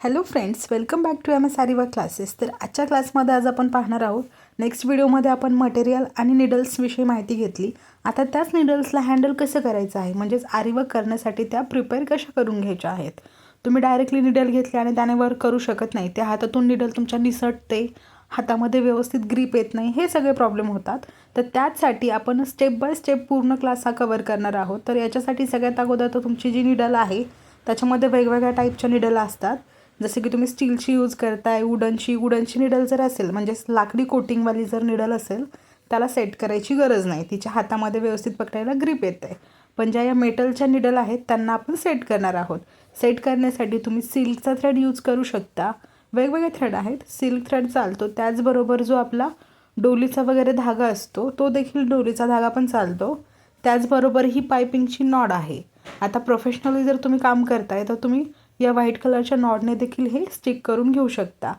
Hello friends welcome back to M S Aariva classes तर आजच्या क्लासमध्ये आज आपण पाहणार आहोत नेक्स्ट व्हिडिओमध्ये आपण मटेरियल आणि निडल्सविषयी माहिती घेतली. आता त्याच निडल्सला हँडल कसं करायचं आहे? म्हणजेच आरिवर्क करण्यासाठी त्या प्रिपेअर कशा करून घ्यायच्या आहेत? तुम्ही डायरेक्टली निडल घेतले आणि त्याने वर्क करू शकत नाही. त्या हातातून निडल तुमच्या निसटते हातामध्ये व्यवस्थित ग्रीप येत नाही हे सगळे प्रॉब्लेम होतात. तर त्याचसाठी आपण स्टेप बाय स्टेप पूर्ण क्लास हा कवर करणार आहोत. तर याच्यासाठी सगळ्यात अगोदर तर तुमची जी निडल आहे त्याच्यामध्ये वेगवेगळ्या टाईपच्या निडल असतात. जसे की तुम्ही स्टीलची यूज करताय वुडनची वुडनची निडल जर असेल म्हणजेच लाकडी कोटिंगवाली जर निडल असेल त्याला सेट करायची गरज नाही. तिच्या हातामध्ये व्यवस्थित पकडायला ग्रीप आहे पण ज्या या मेटलच्या निडल आहेत त्यांना आपण सेट करणार आहोत. सेट करण्यासाठी तुम्ही सिल्कचा थ्रेड यूज करू शकता. वेगवेगळे थ्रेड आहेत. सिल्क थ्रेड चालतो. त्याचबरोबर जो आपला डोलीचा वगैरे धागा असतो तो देखील डोलीचा धागा पण चालतो. त्याचबरोबर ही पायपिंगची नॉड आहे. आता प्रोफेशनली जर तुम्ही काम करताय तर तुम्ही या व्हाईट कलरच्या नॉडने देखील हे स्टिक करून घेऊ शकता.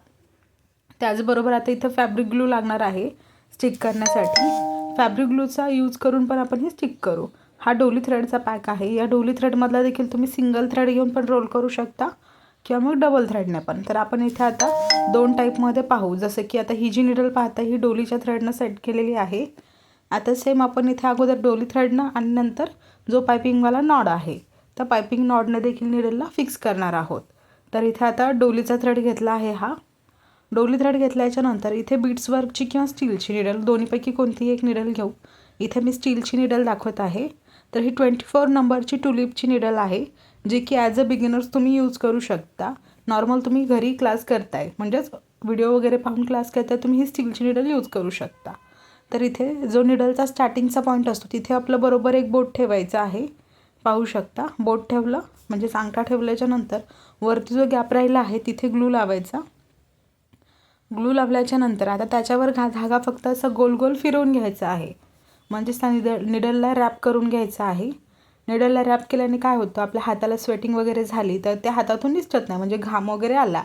त्याचबरोबर आता इथं फॅब्रिक ग्लू लागणार आहे स्टिक करण्यासाठी. फॅब्रिक ग्लूचा यूज करून पण आपण हे स्टिक करू. हा डोली थ्रेडचा पॅक आहे. या डोली थ्रेडमधला देखील तुम्ही सिंगल थ्रेड घेऊन पण रोल करू शकता किंवा मग डबल थ्रेडने पण. तर आपण इथे आता दोन टाईपमध्ये पाहू. जसं की आता ही जी निडल पाहता ही डोलीच्या थ्रेडनं सेट केलेली आहे. आता सेम आपण इथे अगोदर डोली थ्रेडनं आणि नंतर जो पायपिंगवाला नॉड आहे. त्या पायपिंग नॉडने देखील निडलला फिक्स करणार आहोत. तर इथे आता डोलीचा थ्रेड घेतला आहे हा. डोली थ्रेड घेतल्याच्यानंतर इथे बीट्स वर्कची किंवा स्टीलची निडल दोन्हीपैकी कोणतीही एक निडल घेऊ. इथे मी स्टीलची निडल दाखवत आहे. तर ही ट्वेंटी फोर नंबरची टुलिपची निडल आहे जी की ॲज अ बिगिनर्स तुम्ही यूज करू शकता. नॉर्मल तुम्ही घरी क्लास करताय. म्हणजेच व्हिडिओ वगैरे पाहून क्लास करताय तुम्ही ही स्टीलची निडल यूज करू शकता. तर इथे जो निडलचा स्टार्टिंगचा पॉईंट असतो तिथे आपलं बरोबर एक बोट ठेवायचं आहे. पाहू शकता. बोट ठेवलं म्हणजे अंगठा ठेवल्याच्या नंतर वरती जो गॅप राहिला आहे तिथे ग्लू लावायचा. ग्लू लावल्याच्या नंतर आता त्याच्यावर घा धागा फक्त असं गोल गोल फिरवून घ्यायचा आहे. म्हणजेच त्या निड निडलला रॅप करून घ्यायचा आहे. निडलला रॅप केल्याने काय होतं आपल्या हाताला स्वेटिंग वगैरे झाली तर त्या हातातून निसटत नाही म्हणजे घाम वगैरे आला.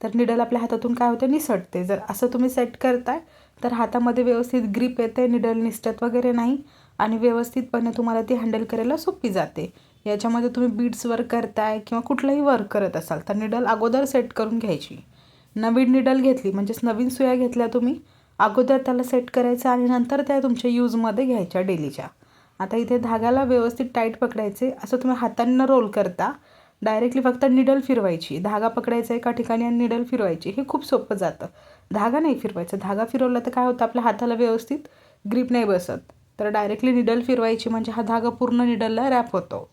तर निडल आपल्या हातातून काय होतं निसटते. जर असं तुम्ही सेट करताय तर हातामध्ये व्यवस्थित ग्रीप येते निडल निसटत वगैरे नाही. आणि व्यवस्थितपणे तुम्हाला ती हँडल करायला सोपी जाते. याच्यामध्ये तुम्ही बीड्स वर्क करताय किंवा कुठलंही वर्क करत असाल तर निडल अगोदर सेट करून घ्यायची. नवीन निडल घेतली म्हणजेच नवीन सुया घेतल्या तुम्ही अगोदर त्याला सेट करायचं आणि नंतर त्या तुमच्या यूजमध्ये घ्यायच्या डेलीच्या आता इथे धाग्याला व्यवस्थित टाईट पकडायचे असं तुम्ही हातांना रोल करता. डायरेक्टली फक्त निडल फिरवायची. धागा पकडायचा एका ठिकाणी आणि निडल फिरवायची. हे खूप सोपं जातं. धागा नाही फिरवायचा. धागा फिरवला तर काय होतं? आपल्या हाताला व्यवस्थित ग्रीप नाही बसत. तर डायरेक्टली निडल फिरवायची म्हणजे हा धागा पूर्ण निडलला रॅप होतो.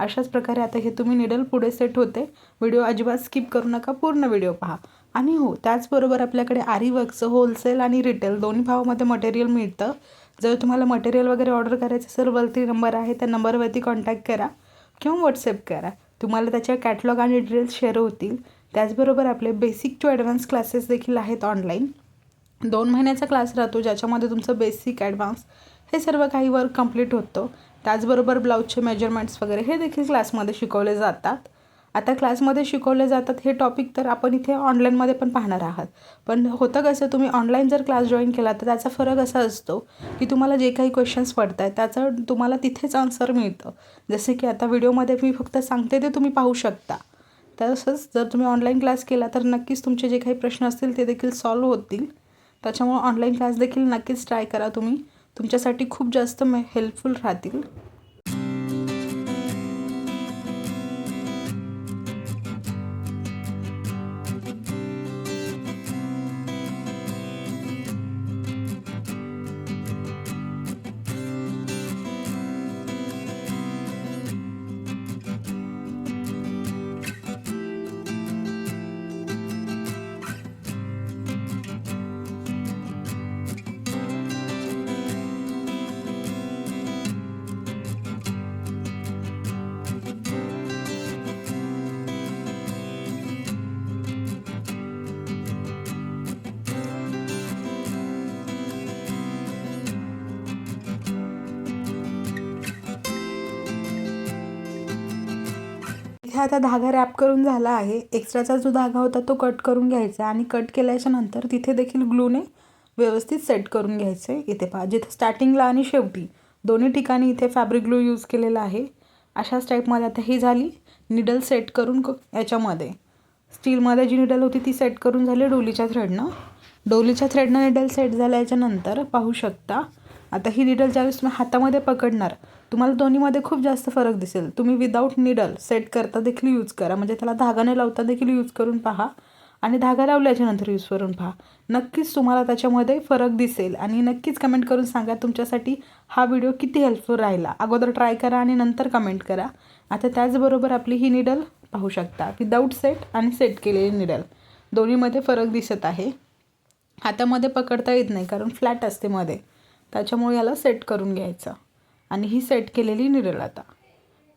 अशाच प्रकारे आता हे तुम्ही निडल पुढे सेट होते. व्हिडिओ अजिबात स्किप करू नका पूर्ण व्हिडिओ पहा. आणि हो त्याचबरोबर आपल्याकडे आरीवर्कचं होलसेल आणि रिटेल दोन्ही भावामध्ये मटेरियल मिळतं. जर तुम्हाला मटेरियल वगैरे ऑर्डर करायचं असेल वरती नंबर आहे त्या नंबरवरती कॉन्टॅक्ट करा किंवा व्हॉट्सअप करा. तुम्हाला त्याच्या कॅटलॉग आणि डिटेल्स शेअर होतील. त्याचबरोबर आपले बेसिक टू ॲडव्हान्स क्लासेस देखील आहेत ऑनलाईन दोन महिन्याचा क्लास राहतो ज्याच्यामध्ये तुमचं बेसिक ॲडव्हान्स हे सर्व काही वर्क कंप्लीट होतं. त्याचबरोबर ब्लाऊजचे मेजरमेंट्स वगैरे हे देखील क्लासमध्ये शिकवले जातात. आता क्लासमध्ये शिकवले जातात हे टॉपिक तर आपण इथे ऑनलाईनमध्ये पण पाहणार आहात. पण होतं कसं तुम्ही ऑनलाईन जर क्लास जॉईन केला तर त्याचा फरक असा असतो की तुम्हाला जे काही क्वेश्चन्स पडत आहेत त्याचं तुम्हाला तिथेच आन्सर मिळतं. जसे की आता व्हिडिओमध्ये मी फक्त सांगते ते तुम्ही पाहू शकता. तसंच जर तुम्ही ऑनलाईन क्लास केला तर नक्कीच तुमचे जे काही प्रश्न असतील ते देखील सॉल्व्ह होतील. त्याच्यामुळे ऑनलाईन क्लास देखील नक्कीच ट्राय करा तुम्ही. तुमच्यासाठी खूप जास्त मे हेल्पफुल राहतील. इथे आता धागा रॅप करून झाला आहे. एक्स्ट्राचा जो धागा होता तो कट करून घ्यायचा आणि कट केल्याच्यानंतर तिथे देखील ग्लूने व्यवस्थित सेट करून घ्यायचे. इथे पहा जिथे स्टार्टिंगला आणि शेवटी दोन्ही ठिकाणी इथे फॅब्रिक ग्लू यूज केलेला आहे. अशाच टाईपमध्ये आता ही झाली. निडल सेट करून क याच्यामध्ये. स्टीलमध्ये जी निडल होती ती सेट करून झाली डोलीच्या थ्रेडनं डोलीच्या थ्रेडनं निडल सेट झाल्याच्यानंतर पाहू शकता आता ही निडल ज्यावेळेस तुम्ही हातामध्ये पकडणार तुम्हाला दोन्हीमध्ये खूप जास्त फरक दिसेल. तुम्ही विदाऊट निडल सेट करता देखील यूज करा. म्हणजे त्याला धागा न लावता देखील यूज करून पहा. आणि धागा लावल्याच्या नंतर यूज करून पहा. नक्कीच तुम्हाला त्याच्यामध्ये फरक दिसेल. आणि नक्कीच कमेंट करून सांगा तुमच्यासाठी हा व्हिडिओ किती हेल्पफुल राहिला. अगोदर ट्राय करा आणि नंतर कमेंट करा. आता त्याचबरोबर आपली ही निडल पाहू शकता. विदाऊट सेट आणि सेट केलेली निडल दोन्हीमध्ये फरक दिसत आहे. हातामध्ये पकडता येत नाही कारण फ्लॅट असते मध्ये. त्याच्यामुळे याला सेट करून घ्यायचं. आणि ही सेट केलेली निडल आता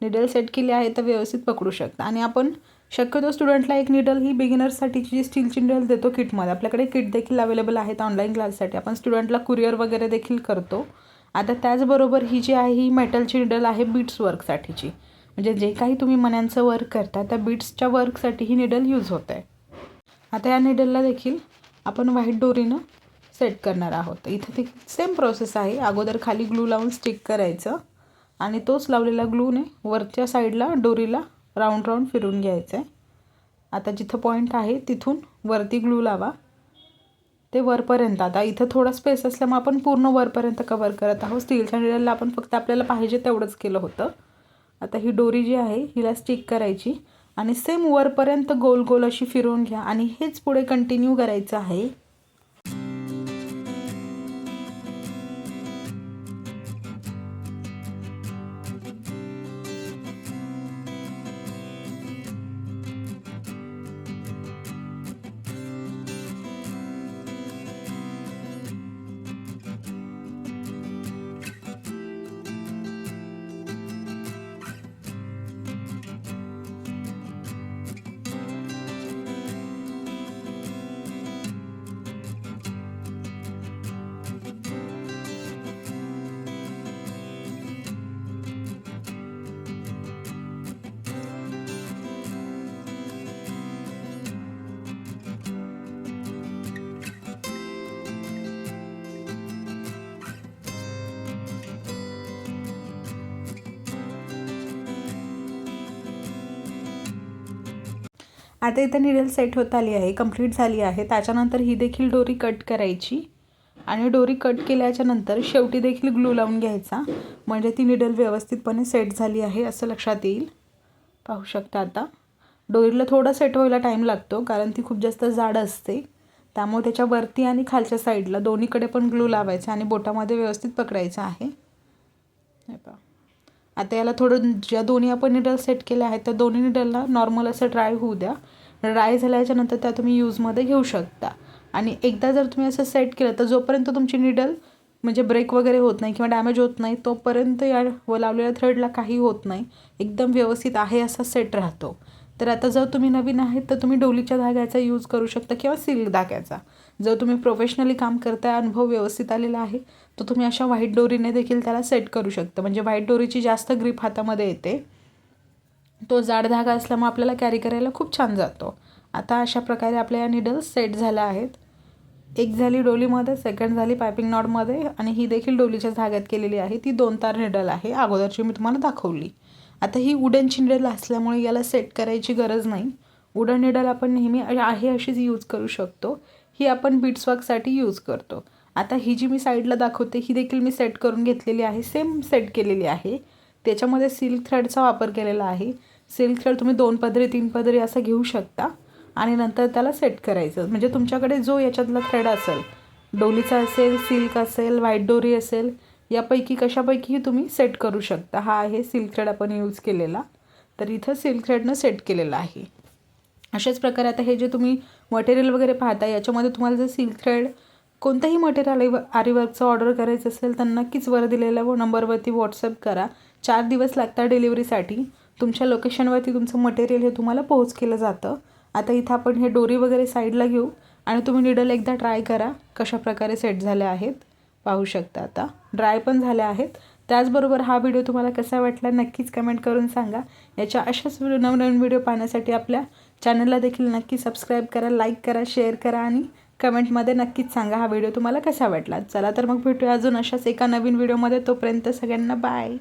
निडल सेट केली आहे तर व्यवस्थित पकडू शकता. आणि आपण शक्यतो स्टुडंटला एक निडल ही बिगिनर्ससाठीची जी स्टीलची निडल देतो किटमध्ये आपल्याकडे किट देखील अवेलेबल आहेत ऑनलाईन क्लाससाठी आपण स्टुडंटला कुरिअर वगैरे देखील करतो. आता त्याचबरोबर ही जी आहे ही मेटलची निडल आहे बीट्स वर्कसाठीची म्हणजे जे काही तुम्ही मण्यांचं वर्क करता त्या बीट्सच्या वर्कसाठी ही निडल यूज होत आहे आता या निडलला देखील आपण व्हाईट डोरीनं सेट करणार आहोत. इथं ती सेम प्रोसेस आहे. अगोदर खाली ग्लू लावून स्टिक करायचं आणि तोच लावलेला ग्लूने वरच्या साईडला डोरीला राऊंड राऊंड फिरून घ्यायचं आहे आता जिथं पॉईंट आहे तिथून वरती ग्लू लावा. ते वरपर्यंत. आता इथं थोडा स्पेस असल्यामुळे आपण पूर्ण वरपर्यंत कवर करत आहोत. स्टीलच्या निडलला आपण फक्त आपल्याला पाहिजे तेवढंच केलं होतं. आता ही डोरी जी आहे हिला स्टिक करायची. आणि सेम वरपर्यंत गोल गोल अशी फिरवून घ्या. आणि हेच पुढे कंटिन्यू करायचं आहे. आता इथं निडल सेट होत आली आहे कंप्लीट झाली आहे. त्याच्यानंतर ही देखील डोरी कट करायची. आणि डोरी कट केल्याच्यानंतर शेवटी देखील ग्लू लावून घ्यायचा. म्हणजे ती निडल व्यवस्थितपणे सेट झाली आहे असं लक्षात येईल. पाहू शकता आता. डोरीला थोडं सेट व्हायला टाईम लागतो कारण ती खूप जास्त जाड असते. त्यामुळे त्याच्या वरती आणि खालच्या साईडला दोन्हीकडे पण ग्लू लावायचा आणि बोटामध्ये व्यवस्थित पकडायचं आहे. हे पहा. आता याला थोडं ज्या दोन्ही आपण निडल सेट केल्या आहेत त्या दोन्ही निडलला नॉर्मल असं ड्राय होऊ द्या. ड्राय झाल्याच्यानंतर त्या तुम्ही यूजमध्ये घेऊ शकता. आणि एकदा जर तुम्ही असं सेट केलं तर जोपर्यंत तुमची निडल म्हणजे ब्रेक वगैरे होत नाही किंवा डॅमेज होत नाही तोपर्यंत या व लावलेल्या थ्रेडला काही होत नाही. एकदम व्यवस्थित आहे असा सेट राहतो. तर आता जर तुम्ही नवीन आहेत तर तुम्ही डोलीच्या धाग्याचा यूज करू शकता किंवा सिल्क धाग्याचा. जर तुम्ही प्रोफेशनली काम करताय अनुभव व्यवस्थित आलेला आहे तर तुम्ही अशा व्हाईट डोरीने देखील त्याला सेट करू शकता. म्हणजे व्हाईट डोरीची जास्त ग्रीप हातामध्ये येते. तो जाड धागा असल्यामुळे आपल्याला कॅरी करायला खूप छान जातो. आता अशा प्रकारे आपल्या या निडल्स सेट झाल्या आहेत. एक झाली डोलीमध्ये सेकंड झाली पायपिंग नॉडमध्ये आणि ही देखील डोलीच्या धाग्यात केलेली आहे. ती दोन तार निडल आहे. अगोदरची मी तुम्हाला दाखवली. आता ही वुडनची निडल असल्यामुळे याला सेट करायची गरज नाही. वुडन निडल आपण नेहमी आहे अशीच यूज करू शकतो. ही आपण बीट्सवर्कसाठी यूज करतो. आता ही जी मी साईडला दाखवते ही देखील मी सेट करून घेतलेली आहे. सेम सेट केलेली आहे. त्याच्यामध्ये सिल्क थ्रेडचा वापर केलेला आहे. सिल्क थ्रेड तुम्ही दोन पदरी तीन पदरी असं घेऊ शकता. आणि नंतर त्याला सेट करायचं. म्हणजे तुमच्याकडे जो याच्यातला थ्रेड असेल डोलीचा असेल सिल्क असेल व्हाईट डोरी असेल यापैकी कशापैकीही तुम्ही सेट करू शकता. हा आहे सिल्क थ्रेड आपण यूज केलेला. तर इथं सिल्क थ्रेडनं सेट केलेला आहे. अशाच प्रकारे आता हे जे तुम्ही मटेरियल वगैरे पाहता याच्यामध्ये तुम्हाला जर सिल्क थ्रेड कोणतंही मटेरियल आरीवर्कचं ऑर्डर करायचं असेल तर नक्कीच वर दिलेल्या व नंबरवरती व्हॉट्सअप करा. चार दिवस लागतात डिलिव्हरीसाठी तुमच्या लोकेशनवरती तुमचं मटेरियल हे तुम्हाला पोहोच केलं जातं. आता इथं आपण हे डोरी वगैरे साईडला घेऊ आणि तुम्ही निडल एकदा ट्राय करा कशा प्रकारे सेट झाले आहेत. पाहू शकता आता. ड्राय पण झाल्या आहेत. त्याचबरोबर हा व्हिडिओ तुम्हाला कसा वाटला नक्कीच कमेंट करून सांगा. याच्या अशाच नवनवीन व्हिडिओ पाहण्यासाठी आपल्या चॅनलला देखील नक्की सबस्क्राईब करा लाईक करा शेअर करा आणि कमेंटमध्ये नक्कीच सांगा हा व्हिडिओ तुम्हाला कसा वाटला. चला तर मग भेटूया अजून अशाच एका नवीन व्हिडिओमध्ये. तोपर्यंत सगळ्यांना बाय